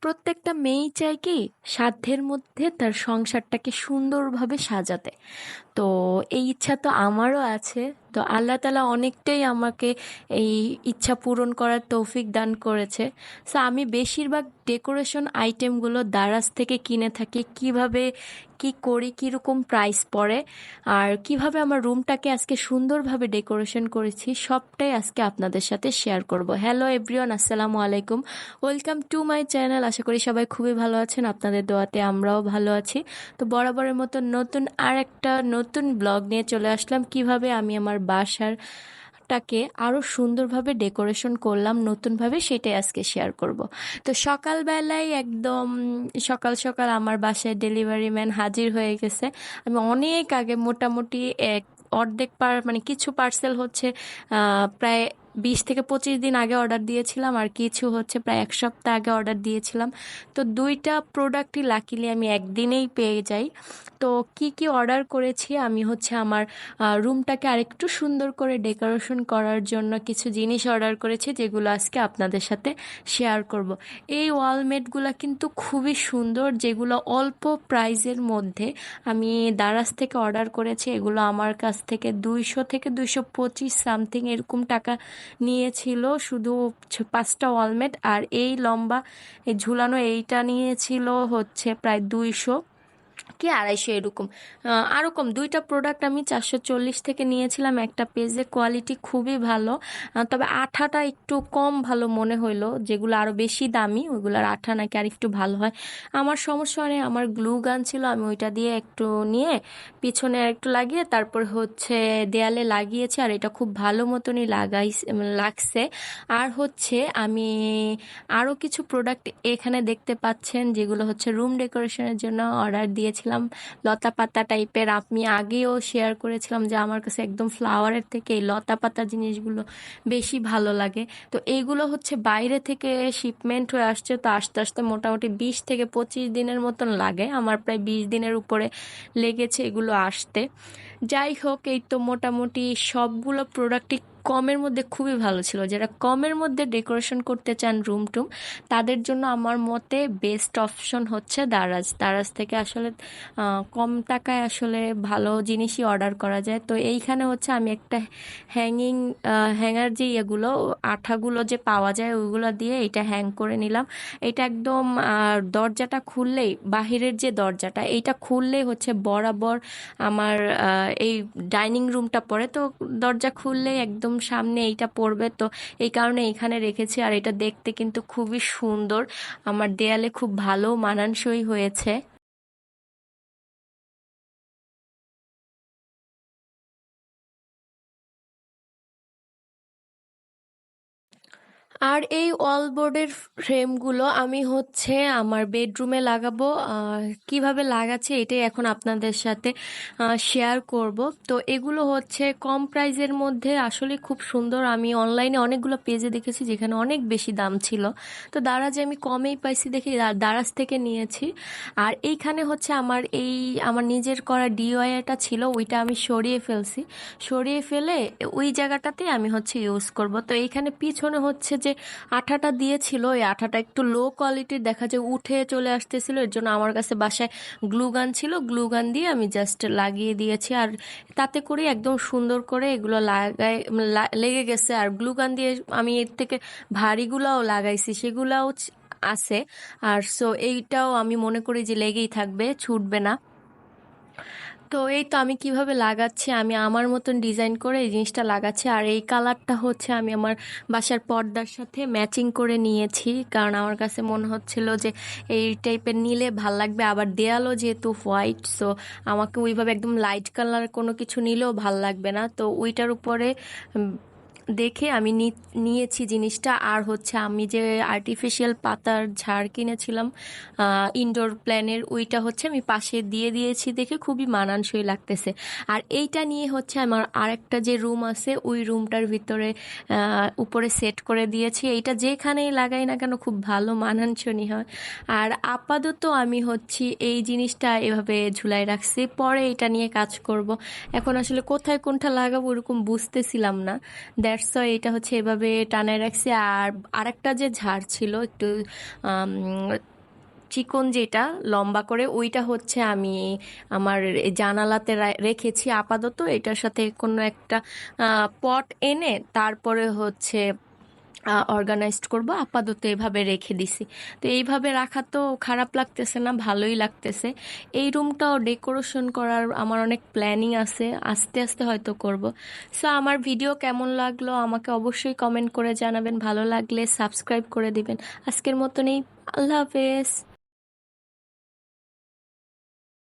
প্রত্যেকটা মেয়েই চায় কি সাধ্যের মধ্যে তার সংসারটাকে সুন্দরভাবে সাজাতে। তো এই ইচ্ছা তো আমারও আছে। তো আল্লাহ তালা অনেকটাই আমাকে এই ইচ্ছা পূরণ করার তৌফিক দান করেছে। সো আমি বেশিরভাগ ডেকোরেশন আইটেমগুলো দারাজ থেকে কিনে থাকি। কীভাবে, কি করি, কীরকম প্রাইস পড়ে, আর কীভাবে আমার রুমটাকে আজকে সুন্দরভাবে ডেকোরেশন করেছি, সবটাই আজকে আপনাদের সাথে শেয়ার করব। হ্যালো এভরিওয়ান আসসালামু আলাইকুম। ওয়েলকাম টু মাই চ্যানেল আশা করি সবাই খুবই ভালো আছেন। আপনাদের দোয়াতে আমরাও ভালো আছি। তো বরাবরের মতো নতুন আর একটা ব্লগ নিয়ে চলে আসলাম। কীভাবে আমি আমার বাসার টাকে আরও সুন্দরভাবে ডেকোরেশন করলাম, নতুনভাবে সেটাই আজকে শেয়ার করব। তো সকালবেলায় একদম সকাল সকাল আমার বাসায় ডেলিভারি ম্যান হাজির হয়ে গেছে। আমি অনেক আগে মোটামুটি এক অর্ধেক পার মানে কিছু পার্সেল হচ্ছে প্রায় বিশ থেকে পঁচিশ দিন আগে অর্ডার দিয়েছিলাম আর কিছু হচ্ছে প্রায় এক সপ্তাহ আগে অর্ডার দিয়েছিলাম। তো দুইটা প্রোডাক্টই লাকিলি আমি একদিনেই পেয়ে যাই। তো কি কি অর্ডার করেছি? আমি হচ্ছে আমার রুমটাকে আরেকটু সুন্দর করে ডেকোরেশন করার জন্য কিছু জিনিস অর্ডার করেছি, যেগুলো আজকে আপনাদের সাথে শেয়ার করব। এই ওয়ালমেটগুলো কিন্তু খুবই সুন্দর, যেগুলো অল্প প্রাইজের মধ্যে আমি দারাজ থেকে অর্ডার করেছি। এগুলো আমার কাছ থেকে দুইশো থেকে দুইশো পঁচিশ সামথিং এরকম টাকা নিয়েছিল শুধু পাঁচটা ওয়ালমেট আর এই লম্বা ঝুলানো এইটা নিয়েছিল হচ্ছে প্রায় দুইশো। কি আড়াইশো এরকম? আরও কম। দুইটা প্রোডাক্ট আমি চারশো চল্লিশ থেকে নিয়েছিলাম। একটা পেজের কোয়ালিটি খুবই ভালো। তবে আঠাটা একটু কম ভালো মনে হইল। যেগুলো আরও বেশি দামি, ওইগুলোর আঠা নাকি আর একটু ভালো হয়। আমার সমস্যা নেই আমার গ্লু গান ছিল, আমি ওইটা দিয়ে একটু নিয়ে পিছনে একটু লাগিয়ে তারপর হচ্ছে দেয়ালে লাগিয়েছি, আর এটা খুব ভালো মতনই লাগাই লাগছে। আর হচ্ছে আমি আরও কিছু প্রোডাক্ট এখানে দেখতে পাচ্ছেন, যেগুলো হচ্ছে রুম ডেকোরেশনের জন্য অর্ডার দিয়েছিলাম করেছিলাম, লতা পাতা টাইপের আমি আগেও শেয়ার করেছিলাম যে আমার কাছে একদম ফ্লাওয়ারের থেকে এই লতা পাতা জিনিসগুলো বেশি ভালো লাগে। তো এইগুলো হচ্ছে বাইরে থেকে শিপমেন্ট হয়ে আসছে, তো আস্তে আস্তে মোটামুটি বিশ থেকে পঁচিশ দিনের মতন লাগে। আমার প্রায় বিশ দিনের উপরে লেগেছে এগুলো আসতে। যাই হোক, এই তো মোটামুটি সবগুলো প্রোডাক্টই কমের মধ্যে খুবই ভালো ছিল। যারা কমের মধ্যে ডেকোরেশন করতে চান রুম টুম, তাদের জন্য আমার মতে বেস্ট অপশন হচ্ছে দারাজ। দারাজ থেকে আসলে কম টাকায় আসলে ভালো জিনিসই অর্ডার করা যায়। তো এইখানে হচ্ছে আমি একটা হ্যাঙ্গিং হ্যাঙ্গার যে ইয়েগুলো, আঠাগুলো যে পাওয়া যায় ওইগুলো দিয়ে এটা হ্যাং করে নিলাম। এটা একদম দরজাটা খুললেই, বাহিরের যে দরজাটা, এইটা খুললেই হচ্ছে বরাবর আমার এই ডাইনিং রুমটা পড়ে। তো দরজা খুললেই একদম একদম সামনে এইটা পড়বে। তো এই কারণে এখানে রেখেছি আর এটা দেখতে কিন্তু খুবই সুন্দর। আমার দেয়ালে খুব ভালো মানানসই হয়েছে। আর এই ওয়াল বোর্ডের ফ্রেমগুলো আমি হচ্ছে আমার বেডরুমে লাগাবো। কীভাবে লাগাচ্ছে এটাই এখন আপনাদের সাথে শেয়ার করব। তো এগুলো হচ্ছে কম প্রাইজের মধ্যে আসলে খুব সুন্দর। আমি অনলাইনে অনেকগুলো পেজে দেখেছি যেখানে অনেক বেশি দাম ছিল। তো দারাজ আমি কমেই পাইছি দেখি দারাজ থেকে নিয়েছি। আর এইখানে হচ্ছে আমার এই, আমার নিজের করা ডিওয়াইটা ছিল, ওইটা আমি সরিয়ে ফেলছি। সরিয়ে ফেলে ওই জায়গাটাতে আমি হচ্ছে ইউজ করব। তো এইখানে পিছনে হচ্ছে যে আঠাটা দিয়েছিল ওই আঠাটা একটু লো কোয়ালিটির দেখা যায় উঠে চলে আসতেছিল। এর জন্য আমার কাছে বাসায় গ্লুগান ছিল। গ্লুগান দিয়ে আমি জাস্ট লাগিয়ে দিয়েছি। আর তাতে করে একদম সুন্দর করে এগুলো লাগাই লেগে গেছে। আর গ্লুগান দিয়ে আমি এর থেকে ভারীগুলাও লাগাইছি। সেগুলাও আছে। আর সো এইটাও আমি মনে করি যে লেগেই থাকবে, ছুটবে না। তো এই তো আমি কীভাবে লাগাচ্ছি, আমি আমার মতন ডিজাইন করে এই জিনিসটা লাগাচ্ছি, আর এই কালারটা হচ্ছে আমি আমার বাসার পর্দার সাথে ম্যাচিং করে নিয়েছি। কারণ আমার কাছে মনে হচ্ছিল যে এই টাইপের নিলে ভালো লাগবে, আবার দেয়ালও যেহেতু হোয়াইট সো আমাকে ওইভাবে একদম লাইট কালার কোনো কিছু নিলেও ভালো লাগবে না। তো ওইটার উপরে দেখে আমি নিয়েছি জিনিসটা। আর হচ্ছে আমি যে আর্টিফিশিয়াল পাতার ঝাড় কিনেছিলাম ইনডোর প্ল্যানের ওইটা হচ্ছে আমি পাশে দিয়ে দিয়েছি দেখে খুবই মানানসই লাগতেছে। আর এইটা নিয়ে হচ্ছে আমার আরেকটা যে রুম আছে, ওই রুমটার ভিতরে উপরে সেট করে দিয়েছি। এইটা যেখানেই লাগাই না কেন খুব ভালো মানানসই হয়। আর আপাতত আমি হচ্ছি এই জিনিসটা এভাবে ঝুলাই রাখছি। পরে এটা নিয়ে কাজ করব। এখন আসলে কোথায় কোনটা লাগাবো ওরকম বুঝতেছিলাম না। দ্যাটস দ্যাটস এটা হচ্ছে এভাবে টানায় রাখছে। আর আরেকটা যে ঝাড় ছিল, একটু চিকন যেটা, লম্বা করে, ওইটা হচ্ছে আমি আমার জানালাতে রেখেছি আপাতত। এটার সাথে কোনো একটা পট এনে, তারপরে হচ্ছে অর্গানাইজড করব, আপাতত এভাবে রেখে দিছি। তো এইভাবে রাখা তো খারাপ লাগতেছে না, ভালোই লাগতেছে। এই রুমটাও ডেকোরেশন করার আমার অনেক প্ল্যানিং আছে, আস্তে আস্তে হয়তো করব। সো আমার ভিডিও কেমন লাগল আমাকে অবশ্যই কমেন্ট করে জানাবেন, ভালো লাগলে সাবস্ক্রাইব করে দিবেন। আজকের মতনই, আল্লাহ হাফেজ।